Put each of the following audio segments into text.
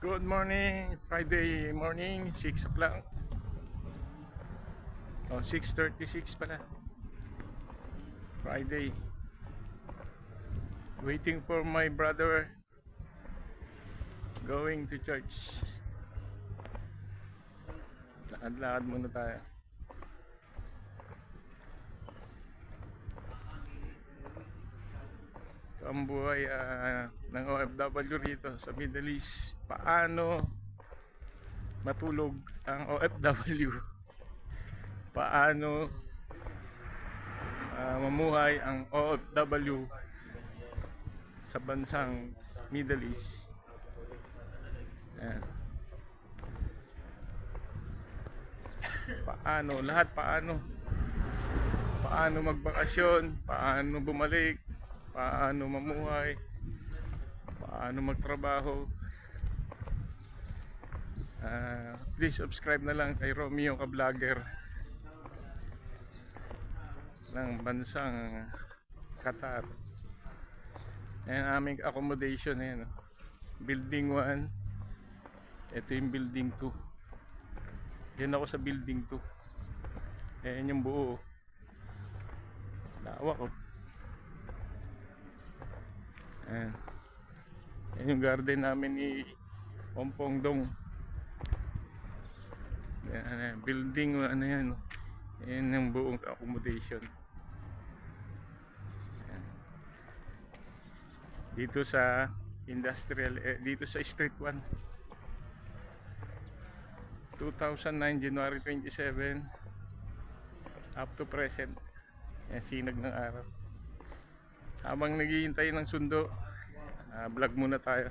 Good morning, Friday morning, 6 o'clock. Oh, 6.36 pala. Friday. Waiting for my brother going to church. Lakad-lakad muna tayo. Ito ang buhay ah, ng OFW rito sa Middle East. Paano matulog ang OFW? Paano ah, mamuhay ang OFW sa bansang Middle East? Ayan. Paano? Lahat paano? Paano magbakasyon? Paano bumalik? Paano mamuhay? Paano magtrabaho? Ah, please subscribe na lang kay Romeo ka vlogger ng bansang Qatar. Ang aming accommodation ayan. oh. Building 1. Ito yung building 2. Yan ako sa building 2. Ayan yung buo. oh. Lawak oh. Ayan. Yan yung garden namin ni Ompong Dong. Yan, ano, building ano yan. oh. Yan yung buong accommodation. Ayan. Dito sa industrial eh, dito sa Street 1. 2009 January 27 up to present. Yan sinag ng araw. Habang naghihintay ng sundo, ah, vlog muna tayo.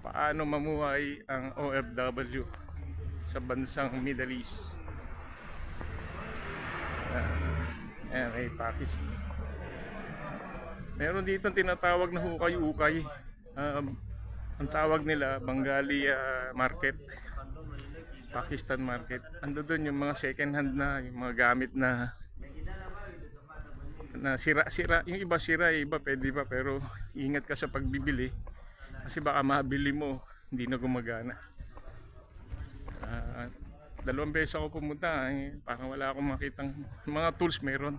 Paano mamuhay ang OFW sa bansang Middle East? Ah, Ayan, kay Pakistan. Meron dito tinatawag na hukay-ukay. Um, ang tawag nila, Bengali ah, Market. Pakistan Market. Ando doon yung mga second hand na, yung mga gamit na na sira-sira. Yung iba sira, yung iba pwede pa pero ingat ka sa pagbibili kasi baka mabili mo hindi na gumagana. Ah, dalawang beses ako pumunta, eh, parang wala akong makitang mga tools meron.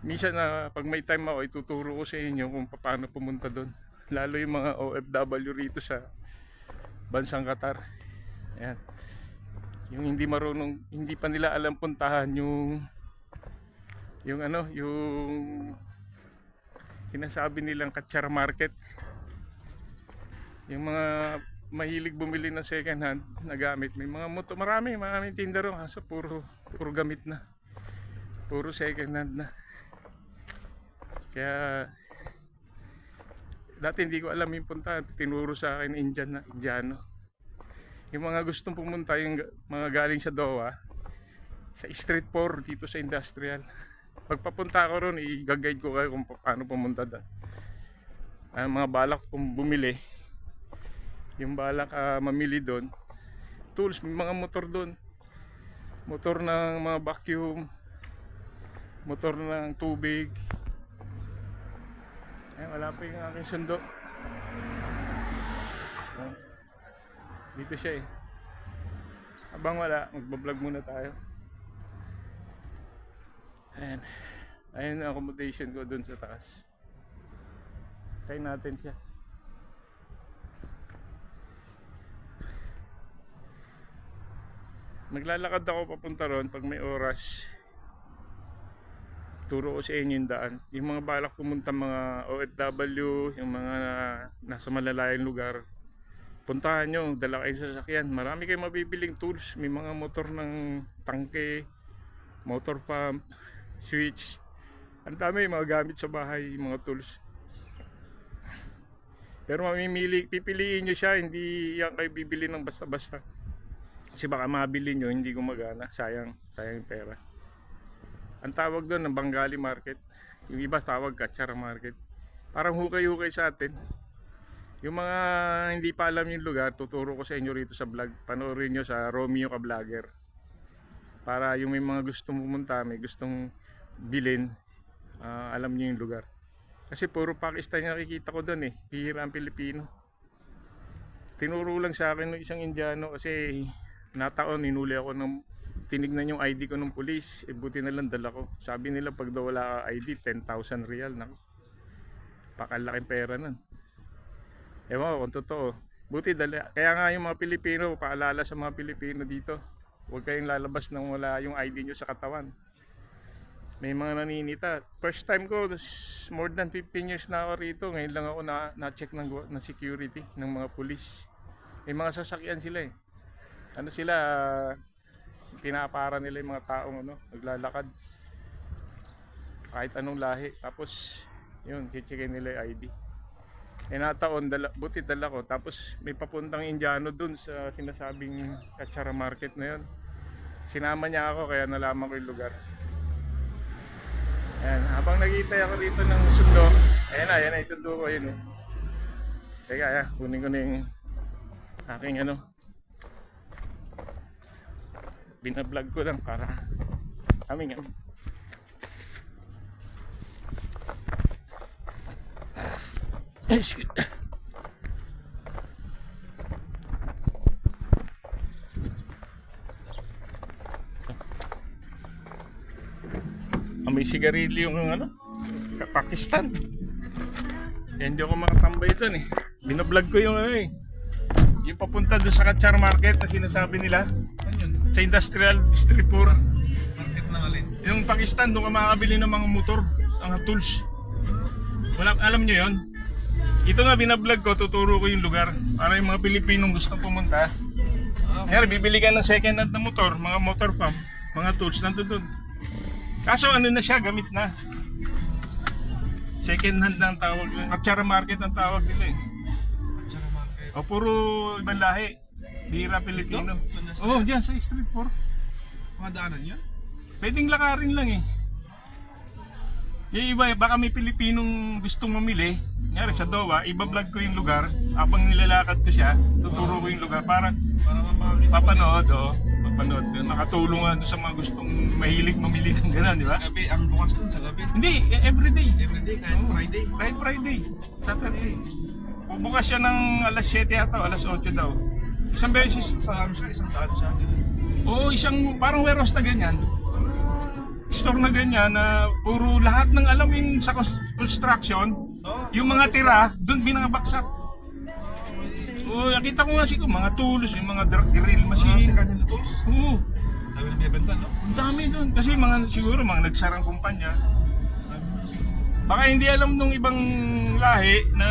Minsan na pag may time ako, ituturo ko sa inyo kung paano pumunta doon. Lalo yung mga OFW rito sa bansang Qatar. Ayan. Yung hindi marunong, hindi pa nila alam puntahan yung yung ano, yung sinasabi nilang Kachar Market. Yung mga mahilig bumili ng second hand na gamit. May mga moto, marami, maraming tinda ron. Kaso puro, puro gamit na. Puro second hand na. Kaya dati hindi ko alam yung punta. Tinuro sa akin Indian na, Indiano. Yung mga gustong pumunta, yung ga- mga galing sa Doha, sa Street 4 dito sa Industrial. Pagpapunta ko ron, i-guide ko kayo kung pa- paano pumunta doon. Ang mga balak kung bumili, yung balak ah, mamili doon, tools, may mga motor doon. Motor ng mga vacuum, motor ng tubig. Ay, wala pa yung aking sundo. Oh. Dito siya eh. Habang wala, magbablog muna tayo. Ayan. Ayan ang accommodation ko dun sa taas. Try natin siya. Maglalakad ako papunta ron pag may oras. Turo ko sa inyo yung daan. Yung mga balak pumunta mga OFW, yung mga nasa malalayang lugar. Puntahan nyo, dala kayo sa sasakyan. Marami kayong mabibiling tools. May mga motor ng tangke, motor pump, switch. Ang dami mga gamit sa bahay, mga tools. Pero mamimili, pipiliin nyo siya, hindi yan kayo bibili ng basta-basta. Kasi baka mabili nyo, hindi gumagana. Sayang, sayang pera. Ang tawag doon ng Bengali Market. Yung iba tawag Kachar Market. Parang hukay-hukay sa atin. Yung mga hindi pa alam yung lugar, tuturo ko sa inyo rito sa vlog. Panoorin nyo sa Romeo ka Vlogger. Para yung may mga gustong pumunta, may gustong bilhin, ah, alam nyo yung lugar. Kasi puro Pakistan yung nakikita ko doon eh. Hihira ang Pilipino. tinuro lang sa akin ng isang Indiano kasi nataon, ninuli ako ng tinignan yung ID ko ng pulis. Eh, buti na lang dala ko. Sabi nila pag daw wala ka ID, 10,000 real. Naku, pakalaking pera nun. Ewan ko kung totoo. Buti dala. Kaya nga yung mga Pilipino, paalala sa mga Pilipino dito. Huwag kayong lalabas nang wala yung ID nyo sa katawan. May mga naninita. First time ko, more than 15 years na ako rito. Ngayon lang ako na, na-check ng, ng security ng mga pulis. May mga sasakyan sila eh. Ano sila, pinapara nila yung mga taong ano, naglalakad. Kahit anong lahi. Tapos, yun, checkin nila yung ID. Eh nataon, dala, buti dala ko. Tapos may papuntang Indiano dun sa sinasabing Kachara Market na yun. Sinama niya ako kaya nalaman ko yung lugar. Ayan, habang nagitay ako dito ng sundo, ayan na, ayan na yung sundo ko, yun oh. Teka, ayan, kunin ko na yung aking ano. Binablog ko lang para kami nga. Excuse. Amoy sigarilyo yung ano, sa Pakistan. Kaya hindi ako makatambay dun eh. Binablog ko yung ano eh. Yung papunta doon sa Kachar Market na sinasabi nila. Yun? Sa Industrial District 4. Market ng alin? Yung Pakistan, doon ka makakabili ng mga motor, mga tools. Wala, alam nyo yon? Ito nga binablog ko, tuturo ko yung lugar para yung mga Pilipinong gusto pumunta. Ah, Ngayon, bibili ka ng second hand na motor, mga motor pump, mga tools, nandun doon. Kaso ano na siya, gamit na. Second hand na ang tawag. Katsara market ang tawag nila eh. Tsaka market. O puro ibang lahi. Bira Pilipino. Oo, oh, dyan sa street 4. Mga daanan yun? Pwedeng lakarin lang eh. Yung iba, baka may Pilipinong gustong mamili. Nyari sa Dowa, iba-vlog ko yung lugar. Habang nilalakad ko siya, tuturo ko yung lugar para Para mapakita. papanood, oh. Papanood. Nakatulong nga doon sa mga gustong mahilig mamili ng gano'n, di ba? Sa gabi, ang bukas dun sa gabi. Hindi, eh, everyday. Everyday, kahit Oo. Friday. Kahit Friday, Saturday. Bubukas siya ng alas 7 yata, o alas 8 daw. Isang beses. Sa ano siya, isang daan siya. Oo, isang parang warehouse na ganyan. Store na ganyan na puro lahat ng alam yung sa cons- construction, Oo. yung mga tira, doon binabaksak. Oo, nakita ko nga si mga tools, yung mga dr- drill Mga machine. second hand tools. Oo, Dami na bibenta, no? ang dami doon. Kasi mga siguro mga nagsarang kumpanya. Baka hindi alam nung ibang lahi na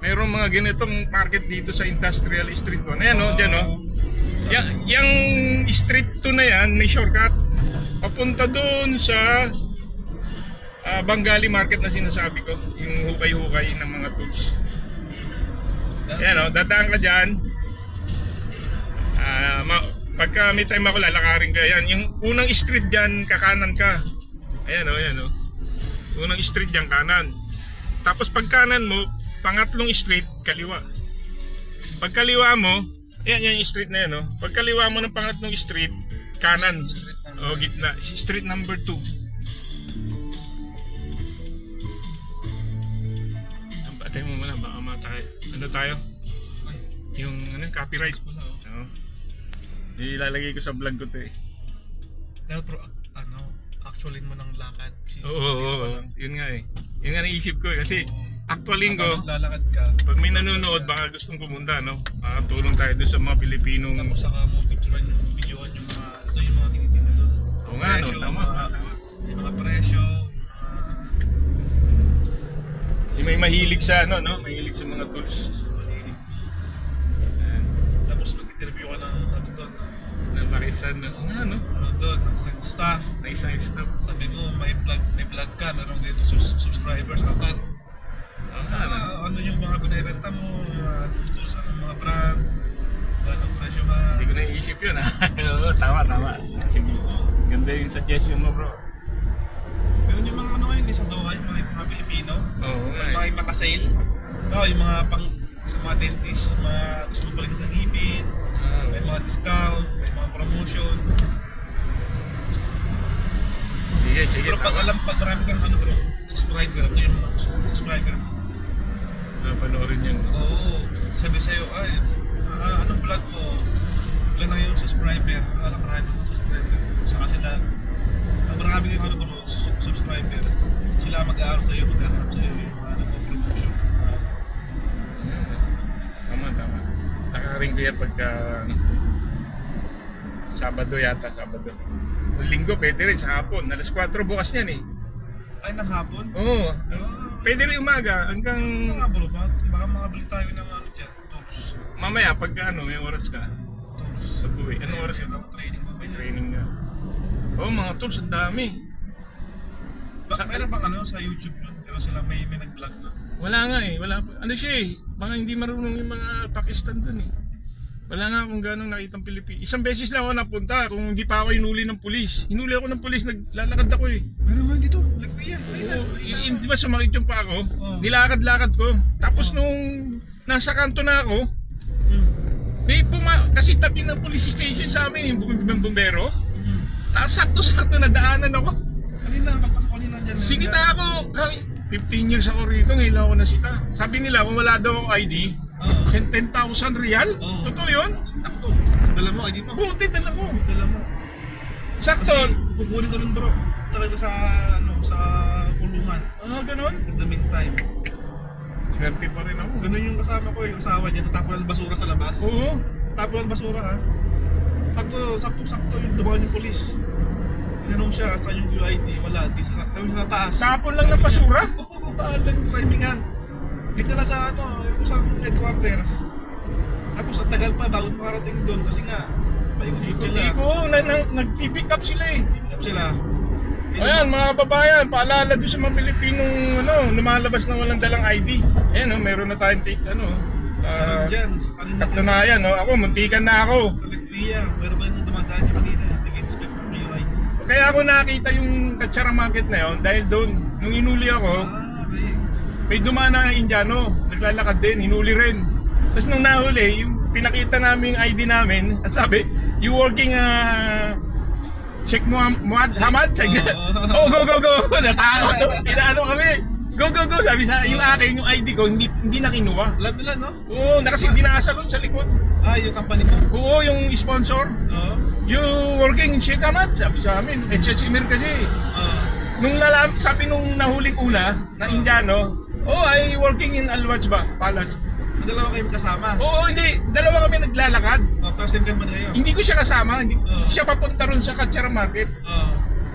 mayroong mga ganitong market dito sa industrial street 1. Ayan o, dyan o. Ya, yung street 2 na yan, may shortcut. Papunta doon sa ah, Bengali market na sinasabi ko. Yung hukay-hukay ng mga tools. Ayan o, dadaan ka dyan. Ah, ma- pagka may time ako, lalakarin ka. Yan, yung unang street dyan, kakanan ka. Ayan o, ayan o. Unang street dyan, kanan. Tapos pag kanan mo, pangatlong street, kaliwa. Pag kaliwa mo, ayan yan yung street na yan, no? Pag kaliwa mo ng pangatlong street, kanan. O, gitna. Street number 2. Patay mo muna, baka matay. Ano tayo? Ay, Yung ano, copyright. oh. Oo. Ilalagay ko sa vlog ko to eh. Pero, pero, ano, actualin mo ng lakad. Si- Oo, oo, oo. Yun nga eh. Yun nga naisip ko eh. Kasi actualin ko, Lalakad ka. Pag may nanonood, baka gustong pumunta, no? Makatulong tayo doon sa mga Pilipinong... Tapos saka mo picturean yung videoan yung mga, ito yung mga tinitingnan doon. Oo nga, no? Tama. mga- Yung mga presyo, yung mga Yung may mahilig sa, ano, no? Mahilig sa mga tools. Ayan. Tapos pag-interview ka ng ano doon, Naparisan na. Oo nga, no? ano doon, ng isang staff, Nice, nice stuff. sabi mo may vlog, may vlog ka, meron dito sus- subscribers apat. Oo nga, Saka no? ano yung mga binibenta mo, mga tools, ano, mga brand, anong presyo ka. Hindi ko naisip yun, ha? Oo, tama, tama. Sige. Ganda yung suggestion mo, bro. Yung mga ngayon, sa Doha, yung mga, mga Pilipino, Oo nga, yung mga eh. yung makasale. Oo, yung mga pang sa mga dentist, yung mga gusto mo balik sa ngipin, Ah, may mga discount, may mga promotion. Sige, sige, Pero pag tama. alam, pag marami kang ano bro, subscriber, ito yung mga subscriber mo. Napanoorin yan. Oo. sabi sa'yo, ay, ah, anong vlog mo? Ilan na yung subscriber? Wala marami yung subscriber. Saka sila, marami yung ano su- subscriber. Sila mag-aaral sa'yo, mag-aharap sa'yo yung ano mo, promotion. Ah, Tama, tama. Saka rin ko yan pagka ano, Sabado yata, Sabado. Linggo, pwede rin sa hapon. Alas 4 bukas niyan eh. ay, ng hapon? Oo. Ah, Pwede rin umaga hanggang mga bro, baka, baka makabili tayo ng ano dyan, tools. mamaya pagka ano, may oras ka. Tools. Sa buwi. Anong oras yun? Ang training training Oo, mga tools, ang dami. Ba, meron bang ano sa YouTube yun? Pero sila may, may nag-vlog na. Wala nga eh. Wala pa. Ano siya eh. Baka hindi marunong yung mga Pakistan dun eh. Wala nga akong ganong nakitang Pilipinas. Isang beses lang ako napunta kung hindi pa ako inuli ng pulis. Inuli ako ng pulis, naglalakad ako eh. Meron ba dito? Lagpiya. Ayun na. Oo, ayun i- na. i- di ba sumakit yung pa ako? Oo. Nilakad-lakad ko. Tapos Oo. nung nasa kanto na ako, Hmm. may puma kasi tabi ng police station sa amin yung bum- bum- bumbero. Tapos sakto-sakto nadaanan ako. Kanina, pagpasok ko nila dyan. Sinita ako. Kami- 15 years ako rito, ngayon ako nasita. Sabi nila, kung wala daw ako ID, send 10,000 real. Oo. Totoo yun? Sakto. Dala mo, ID mo. Buti dala ko. Dala mo. Sakto. Kasi kukunin ko rin bro. Talaga sa, ano, sa kulungan. Ah, ganun? For the meantime. Swerte pa rin ako. Ganun yung kasama ko, yung asawa niya. Natapon ng basura sa labas. Oo. Tapon ng basura ha. Sakto, sakto, sakto yung dumaan yung polis. Tinanong siya, saan yung UID? Wala, di sa, tayo sa taas. Tapon lang ng basura? Oo, timingan. Dito na sa ano, yung isang headquarters. Tapos ang tagal pa bago makarating doon kasi nga, paikot sila. Hindi ko, na, na, nag-pick up sila eh. Pick up sila. Ayan mga kababayan, paalala doon sa mga Pilipinong ano, lumalabas na walang dalang ID. Ayan oh, meron na tayong take, ano, uh, dyan, sa kanina. katunayan, no? ako, muntikan na ako. Sa Lagria, meron ba yung dumadaan dyan kanina? Kaya ako nakita yung Katsara Market na yon dahil doon, nung inuli ako, Ah, may dumaan na Indiano, naglalakad din, hinuli rin. Tapos nung nahuli, yung pinakita namin yung ID namin, at sabi, you working, uh, Sheikh Muhammad, Muhammad Hamad? Sabi, Oo. oh, go, go, go! Natakot, inaano kami. Go, go, go! Sabi sa, yung akin, yung ID ko, hindi, hindi na kinuha. Nila, no? Oo, nakasindi na sa sa likod. Ah, yung company mo? Oo, yung sponsor. Oo. You working in Sheikh Hamad? Sabi sa amin, eh, Sheikh Emir kasi. Ah. Nung lalam, sabi nung nahuling una, na Indiano, oh, I working in Al-Waj ba? Palace. Ang dalawa kayo kasama. Oo, hindi. Dalawa kami naglalakad. Oh, first time kayo. Hindi ko siya kasama. Hindi, Oo. siya papunta ron sa Katsara Market. Oo.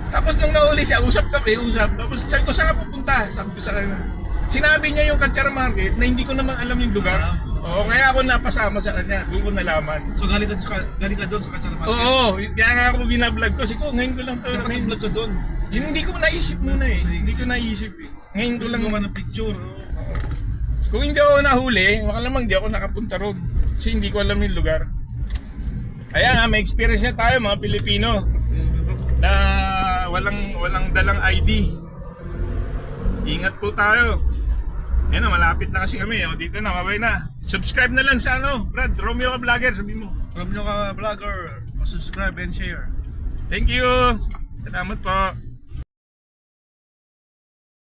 Tapos nung nahuli siya, usap kami, usap. Tapos sabi ko, saan ka pupunta? Sabi ko sa kanya. Sinabi niya yung Katsara Market na hindi ko naman alam yung lugar. Ah. Oo, kaya ako napasama sa kanya. Doon ko nalaman. So galing ka, sa- galing ka doon sa Katsara Market? Oo, kaya nga ako binablog ko. Sige, ngayon ko lang to. Kaya Ngayon, nag-vlog ka doon. yun, hindi ko naisip muna eh. Hindi ko naisip eh. Ngayon ko lang. Gumawa ng picture. Kung hindi ako nahuli, makalamang hindi ako nakapunta roon. Kasi hindi ko alam yung lugar. Kaya nga, may experience na tayo mga Pilipino na walang walang dalang ID. Ingat po tayo. Ayun na, malapit na kasi kami. O, dito na, mabay na. Subscribe na lang sa ano, Brad, Romeo ka vlogger, sabi mo. From nyo ka vlogger, subscribe and share. Thank you. Salamat po.